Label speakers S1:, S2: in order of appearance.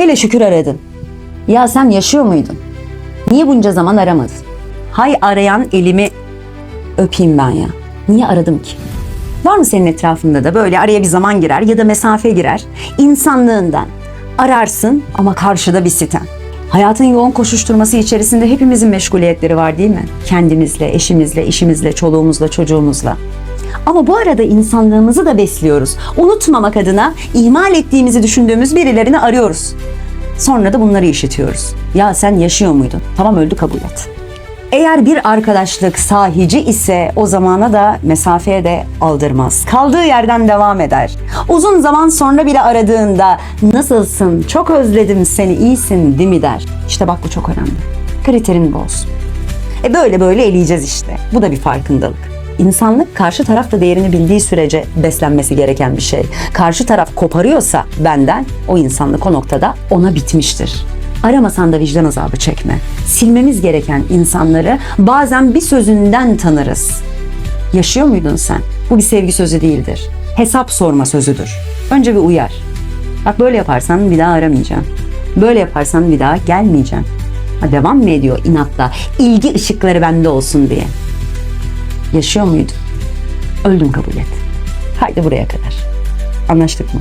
S1: Hele şükür aradın. Ya sen yaşıyor muydun? Niye bunca zaman aramadın? Hay arayan elimi öpeyim ben ya. Niye aradım ki? Var mı senin etrafında da böyle araya bir zaman girer ya da mesafe girer? İnsanlığından ararsın ama karşıda bir sitem. Hayatın yoğun koşuşturması içerisinde hepimizin meşguliyetleri var değil mi? Kendimizle, eşimizle, işimizle, çoluğumuzla, çocuğumuzla. Ama bu arada insanlığımızı da besliyoruz. Unutmamak adına ihmal ettiğimizi düşündüğümüz birilerini arıyoruz. Sonra da bunları işitiyoruz. Ya sen yaşıyor muydun? Tamam öldü kabul et. Eğer bir arkadaşlık sahici ise o zamana da mesafeye de aldırmaz. Kaldığı yerden devam eder. Uzun zaman sonra bile aradığında nasılsın, çok özledim seni, iyisin değil mi der. İşte bak bu çok önemli. Kriterin bu olsun. E böyle böyle eleyeceğiz işte. Bu da bir farkındalık. İnsanlık karşı taraf da değerini bildiği sürece beslenmesi gereken bir şey. Karşı taraf koparıyorsa benden o insanlık o noktada ona bitmiştir. Aramasan da vicdan azabı çekme. Silmemiz gereken insanları bazen bir sözünden tanırız. Yaşıyor muydun sen? Bu bir sevgi sözü değildir. Hesap sorma sözüdür. Önce bir uyar. Bak böyle yaparsan bir daha aramayacağım. Böyle yaparsan bir daha gelmeyeceğim. Ha, devam mı ediyor inatla? İlgi ışıkları bende olsun diye. Yaşıyor muydun? Öldüm kabul et. Haydi buraya kadar. Anlaştık mı?